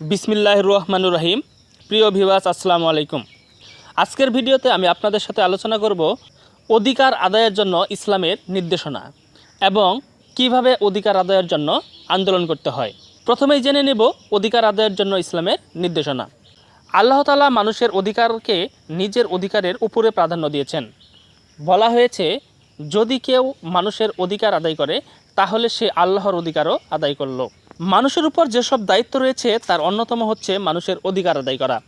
বিসমিল্লাহ রহমানুর রহিম। প্রিয় ভিওয়াস আসসালামু আলাইকুম। আজকের ভিডিওতে আমি আপনাদের সাথে আলোচনা করব অধিকার আদায়ের জন্য ইসলামের নির্দেশনা এবং কীভাবে অধিকার আদায়ের জন্য আন্দোলন করতে হয়। প্রথমেই জেনে নেব অধিকার আদায়ের জন্য ইসলামের নির্দেশনা। আল্লাহ তালা মানুষের অধিকারকে নিজের অধিকারের উপরে প্রাধান্য দিয়েছেন। বলা হয়েছে, যদি কেউ মানুষের অধিকার আদায় করে, তাহলে সে আল্লাহর অধিকারও আদায় করল। মানুষের উপর যেসব দায়িত্ব রয়েছে, তার অন্যতম হচ্ছে মানুষের অধিকার আদায় করা।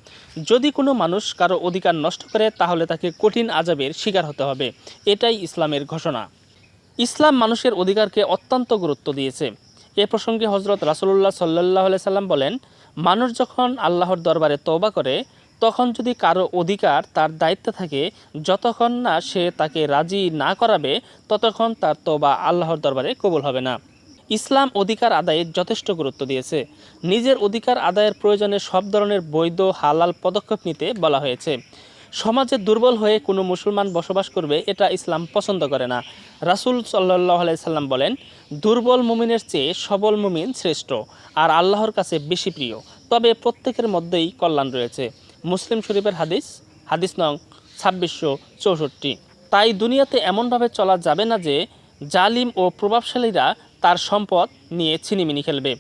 যদি কোনো মানুষ কারও অধিকার নষ্ট করে, তাহলে তাকে কঠিন আজাবের শিকার হতে হবে। এটাই ইসলামের ঘোষণা। ইসলাম মানুষের অধিকারকে অত্যন্ত গুরুত্ব দিয়েছে। এ প্রসঙ্গে হজরত রাসুল্লাহ সাল্লাহ সাল্লাম বলেন, মানুষ যখন আল্লাহর দরবারে তওবা করে, তখন যদি কারও অধিকার তার দায়িত্বে থাকে, যতক্ষণ না সে তাকে রাজি না করাবে, ততক্ষণ তার তওবা আল্লাহর দরবারে কবুল হবে না। ইসলাম অধিকার আদায়ে যথেষ্ট গুরুত্ব দিয়েছে। নিজের অধিকার আদায়ের প্রয়োজনে সব ধরনের বৈধ, হালাল পদক্ষেপ নিতে বলা হয়েছে। সমাজে দুর্বল হয়ে কোনো মুসলমান বসবাস করবে, এটা ইসলাম পছন্দ করে না। রাসুল সাল্লাহ সাল্লাম বলেন, দুর্বল মুমিনের চেয়ে সবল মুমিন শ্রেষ্ঠ, আর আল্লাহর কাছে বেশি প্রিয়। তবে প্রত্যেকের মধ্যেই কল্যাণ রয়েছে। মুসলিম শরীফের হাদিস হাদিস নং ছাব্বিশশো চৌষট্টি। তাই দুনিয়াতে এমনভাবে চলা যাবে না যে, জালিম ও প্রভাবশালীরা তার সম্পদ নিয়ে ছিনিমিনি খেলবে।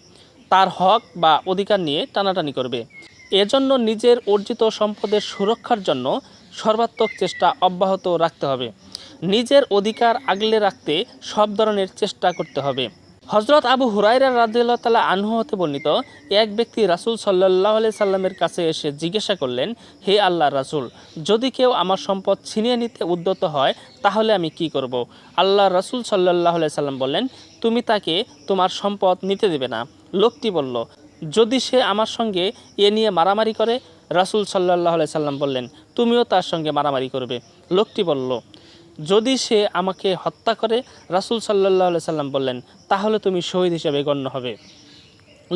তার হক বা অধিকার নিয়ে টানাটানি করবে। এজন্য নিজের অর্জিত সম্পদের সুরক্ষার জন্য সর্বাত্মক চেষ্টা অব্যাহত রাখতে হবে। নিজের অধিকার আগলে রাখতে সব ধরনের চেষ্টা করতে হবে। হজরত আবু হুরাইরা রাদিল্লাহ তালা আনহু হতে বর্ণিত এক ব্যক্তি রাসুল সাল্লাহ আলি সাল্লামের কাছে এসে জিজ্ঞাসা করলেন, হে আল্লাহ রাসুল, যদি কেউ আমার সম্পদ ছিনিয়ে নিতে উদ্যত হয়, তাহলে আমি কি করব। আল্লাহ রাসুল সাল্লাহ আলি সাল্লাম বললেন তুমি তাকে তোমার সম্পদ নিতে দেবে না। লোকটি বলল, যদি সে আমার সঙ্গে এ নিয়ে মারামারি করে, রাসুল সাল্লাহ সাল্লাম বললেন, তুমিও তার সঙ্গে মারামারি করবে। লোকটি বলল, যদি সে আমাকে হত্যা করে, রাসুল সাল্লাহ সাল্লাম বললেন, তাহলে তুমি শহীদ হিসেবে গণ্য হবে।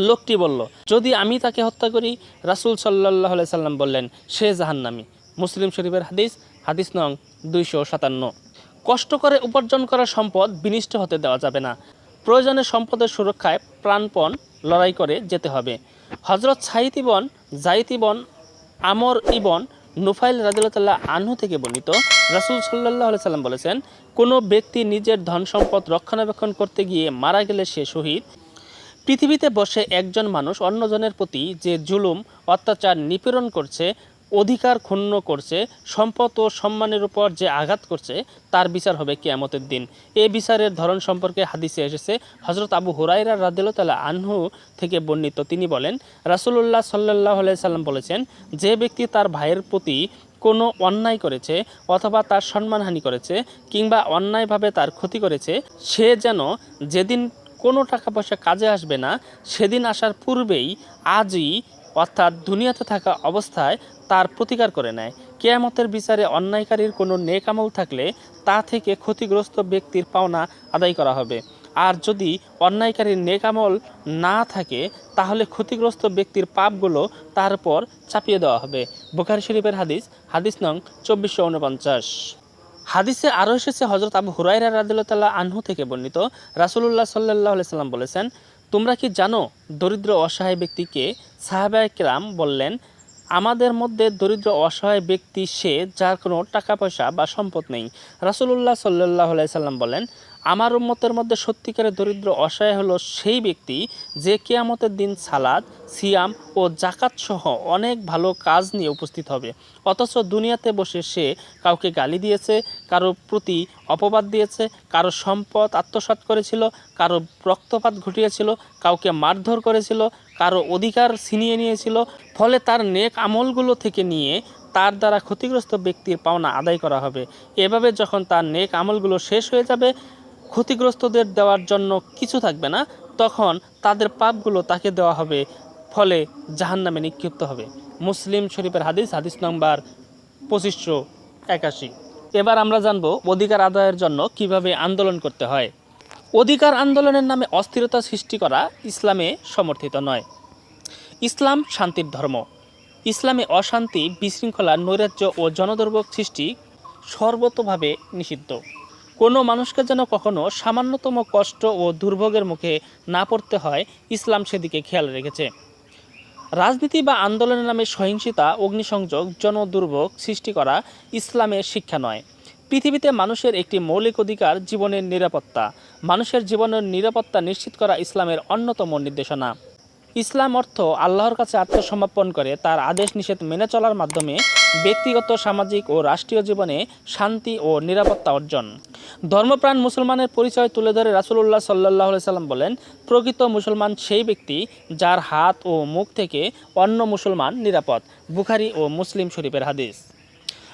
লোকটি বলল, যদি আমি তাকে হত্যা করি, রাসুল সাল্লাহ সাল্লাম বললেন, সে জাহান্নামি। মুসলিম শরীফের হাদিস হাদিস নং দুইশো সাতান্ন। কষ্ট করে উপার্জন করা সম্পদ বিনিষ্ট হতে দেওয়া যাবে না। প্রয়োজনে সম্পদের সুরক্ষায় প্রাণপণ লড়াই করে যেতে হবে। হজরত সাইদ ইবন জাইদ ইবন আমর ইবন নুফাইল রাদিল্লাহ আনহু থেকে বর্ণিত রাসুল সাল্লাহ সাল্লাম বলেছেন, কোনো ব্যক্তি নিজের ধন সম্পদ রক্ষণাবেক্ষণ করতে গিয়ে মারা গেলে সে শহীদ। পৃথিবীতে বসে একজন মানুষ অন্যজনের প্রতি যে জুলুম, অত্যাচার নিপীড়ন করছে অধিকার ক্ষুণ্ণ করছে, সম্পদ ও সম্মানের উপর যে আঘাত করছে, তার বিচার হবে কেয়ামতের দিন। এ বিচারের ধরন সম্পর্কে হাদিসে এসেছে হজরত আবু হুরাইরা রাদিল্লাহ আনহু থেকে বর্ণিত। তিনি বলেন, রাসুলুল্লাহ সাল্লাহ সাল্লাম বলেছেন, যে ব্যক্তি তার ভাইয়ের প্রতি কোনো অন্যায় করেছে অথবা তার সম্মানহানি করেছে কিংবা অন্যায়ভাবে তার ক্ষতি করেছে, সে যেন যেদিন কোনো টাকা পয়সা কাজে আসবে না, সেদিন আসার পূর্বেই আজই অর্থাৎ দুনিয়াতে থাকা অবস্থায় তার প্রতিকার করে নেয়। কেয়ামতের বিচারে অন্যায়কারীর কোনো নেকামল থাকলে তা থেকে ক্ষতিগ্রস্ত ব্যক্তির পাওনা আদায় করা হবে। আর যদি অন্যায়কারীর নেকামল না থাকে, তাহলে ক্ষতিগ্রস্ত ব্যক্তির পাপগুলো তার উপর চাপিয়ে দেওয়া হবে। বুখারি শরীফের হাদিস হাদিস নং চব্বিশশো উনপঞ্চাশ। হাদিসে আরও এসেছে হজরত আবু হুরাইরা রাদিল্লাহ আনহু থেকে বর্ণিত। রাসুলুল্লাহ সাল্লাহ সাল্লাম বলেছেন তোমরা কি জানো, দরিদ্র অসহায় ব্যক্তিকে সাহাবায় কিরাম বললেন, আমাদের মধ্যে দরিদ্র অসহায় ব্যক্তি সে যার কোনো টাকা পয়সা বা সম্পদ নেই। রাসুলুল্লাহ সাল্লাহ সাল্লাম বলেন আমার উম্মতের মধ্যে সত্যিকারের দরিদ্র অসহায় হলো সেই ব্যক্তি যে কেয়ামতের দিন সালাদ, সিয়াম ও জাকাত সহ অনেক ভালো কাজ নিয়ে উপস্থিত হবে। অথচ দুনিয়াতে বসে সে কাউকে গালি দিয়েছে, কারও প্রতি অপবাদ দিয়েছে, কারও সম্পদ আত্মসাৎ করেছিল, কারও রক্তপাত ঘটিয়েছিল, কাউকে মারধর করেছিল, কারও অধিকার ছিনিয়ে নিয়েছিল, ফলে তার নেক আমলগুলো থেকে নিয়ে তার দ্বারা ক্ষতিগ্রস্ত ব্যক্তির পাওনা আদায় করা হবে। এভাবে যখন তার নেক আমলগুলো শেষ হয়ে যাবে ক্ষতিগ্রস্তদের দেওয়ার জন্য কিছু থাকবে না, তখন তাদের পাপগুলো তাকে দেওয়া হবে, ফলে জাহান্নামে নিক্ষিপ্ত হবে। মুসলিম শরীফের হাদিস হাদিস নম্বর পঁচিশশো একাশি। এবার আমরা জানব অধিকার আদায়ের জন্য কীভাবে আন্দোলন করতে হয়। অধিকার আন্দোলনের নামে অস্থিরতা সৃষ্টি করা ইসলামে সমর্থিত নয়। ইসলাম শান্তির ধর্ম। ইসলামে অশান্তি, বিশৃঙ্খলা, নৈরাজ্য ও জনদুর্ভোগ সৃষ্টি সর্বতভাবে নিষিদ্ধ। কোনো মানুষকে যেন কখনো সামান্যতম কষ্ট ও দুর্ভোগের মুখে না পড়তে হয়, ইসলাম সেদিকে খেয়াল রেখেছে। রাজনীতি বা আন্দোলনের নামে সহিংসতা, অগ্নিসংযোগ, জনদুর্ভোগ সৃষ্টি করা ইসলামের শিক্ষা নয়। পৃথিবীতে মানুষের একটি মৌলিক অধিকার জীবনের নিরাপত্তা। মানুষের জীবনের নিরাপত্তা নিশ্চিত করা ইসলামের অন্যতম নির্দেশনা। ইসলাম অর্থ আল্লাহর কাছে আত্মসমর্পণ করে, তার আদেশ নিষেধ মেনে চলার মাধ্যমে ব্যক্তিগত, সামাজিক ও রাষ্ট্রীয় জীবনে শান্তি ও নিরাপত্তা অর্জন। ধর্মপ্রাণ মুসলমানের পরিচয় তুলে ধরে রাসুলুল্লাহ সাল্লাহ সাল্লাম বলেন, প্রকৃত মুসলমান সেই ব্যক্তি যার হাত ও মুখ থেকে অন্য মুসলমান নিরাপদ। বুখারি ও মুসলিম শরীফের হাদিস।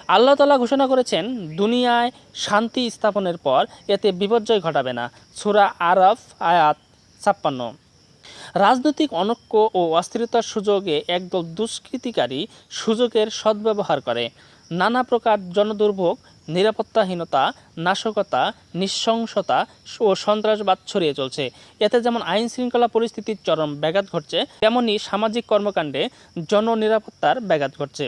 আল্লাহ তালা ঘোষণা করেছেন, দুনিয়ায় শান্তি স্থাপনের পর এতে বিপর্যয় ঘটাবে না। সুরা আরফ, আয়াত ছাপ্পান্ন। রাজনৈতিক অনৈক্য ও অস্থিরতার সুযোগে একদল দুষ্কৃতিকারী সুযোগের সদ্ব্যবহার করে। নানা প্রকার জনদুর্ভোগ, নিরাপত্তাহীনতা, নাশকতা, নৃশংসতা ও সন্ত্রাসবাদ ছড়িয়ে চলছে। এতে যেমন আইন শৃঙ্খলা পরিস্থিতির চরম ব্যাঘাত ঘটছে, তেমনি সামাজিক কর্মকাণ্ডে জননিরাপত্তার ব্যাঘাত ঘটছে।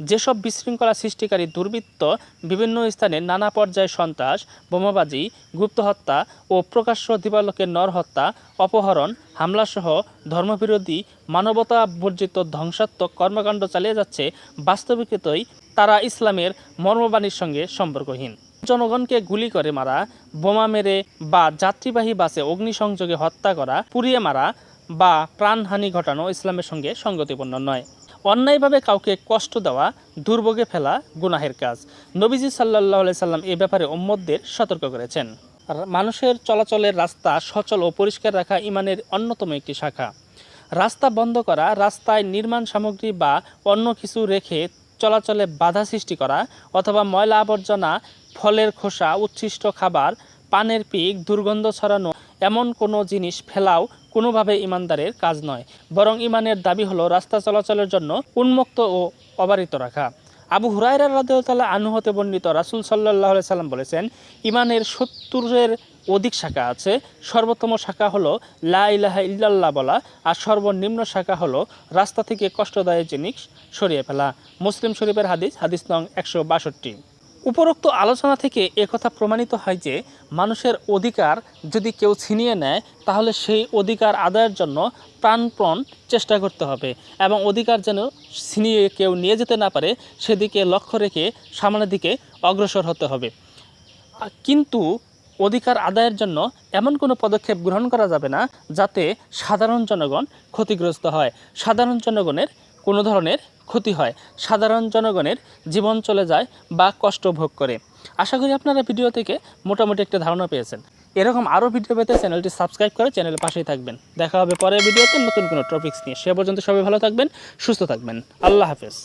যেসব বিশৃঙ্খলা সৃষ্টিকারী দুর্বৃত্ত বিভিন্ন স্থানে নানা পর্যায়ে সন্ত্রাস, বোমাবাজি, গুপ্ত হত্যা ও প্রকাশ্য দিবালোকের নরহত্যা অপহরণ, হামলাসহ ধর্মবিরোধী মানবতা বর্জিত ধ্বংসাত্মক কর্মকাণ্ড চালিয়ে যাচ্ছে, বাস্তবিকতই তারা ইসলামের মর্মবাণীর সঙ্গে সম্পর্কহীন। জনগণকে গুলি করে মারা, বোমা মেরে বা যাত্রীবাহী বাসে অগ্নিসংযোগে হত্যা করা, পুড়িয়ে মারা বা প্রাণহানি ঘটানো ইসলামের সঙ্গে সঙ্গতিপূর্ণ নয়। অন্যায়ভাবে কাউকে কষ্ট দেওয়া, দুর্ভোগে ফেলা গুনাহের কাজ। নবীজি সাল্লাহ সাল্লাম এ ব্যাপারে উম্মদদের সতর্ক করেছেন। মানুষের চলাচলের রাস্তা সচল ও পরিষ্কার রাখা ইমানের অন্যতম একটি শাখা। রাস্তা বন্ধ করা, রাস্তায় নির্মাণ সামগ্রী বা অন্য কিছু রেখে চলাচলে বাধা সৃষ্টি করা অথবা ময়লা আবর্জনা, ফলের খোসা, উচ্ছিষ্ট খাবার, পানের পিক, দুর্গন্ধ ছড়ানো এমন কোনো জিনিস ফেলাও কোনোভাবে ইমানদারের কাজ নয়, বরং ইমানের দাবি হলো রাস্তা চলাচলের জন্য উন্মুক্ত ও অবারিত রাখা। আবু হুরায়রা রাদিয়াল্লাহু আনহু হতে বর্ণিত রাসূল আলাইহি সাল্লাম বলেছেন, ইমানের সত্তরের অধিক শাখা আছে, সর্বোত্তম শাখা হলো লা ইলাহা ইল্লাল্লাহ বলা, আর সর্বনিম্ন শাখা হলো রাস্তা থেকে কষ্টদায়ক জিনিস সরিয়ে ফেলা। মুসলিম শরীফের হাদিস হাদিস নং একশো বাষট্টি। উপরোক্ত আলোচনা থেকে একথা প্রমাণিত হয় যে মানুষের অধিকার যদি কেউ ছিনিয়ে নেয়, তাহলে সেই অধিকার আদায়ের জন্য প্রাণপণ চেষ্টা করতে হবে এবং অধিকার যেন ছিনিয়ে কেউ নিয়ে যেতে না পারে, সেদিকে লক্ষ্য রেখে সামনের দিকে অগ্রসর হতে হবে। কিন্তু অধিকার আদায়ের জন্য এমন কোনো পদক্ষেপ গ্রহণ করা যাবে না যাতে সাধারণ জনগণ ক্ষতিগ্রস্ত হয়। সাধারণ জনগণের কোনো ধরনের ক্ষতি হয়। সাধারণ জনগণের জীবন চলে যায় বা কষ্ট ভোগ করে। আশা করি আপনারা ভিডিও থেকে মোটামুটি একটা ধারণা পেয়েছেন। এরকম আরও ভিডিও পেতে চ্যানেলটি সাবস্ক্রাইব করে চ্যানেলের পাশেই থাকবেন। দেখা হবে পরের ভিডিওতে নতুন কোনো টপিক্স নিয়ে। সে পর্যন্ত সবাই ভালো থাকবেন, সুস্থ থাকবেন। আল্লাহ হাফেজ।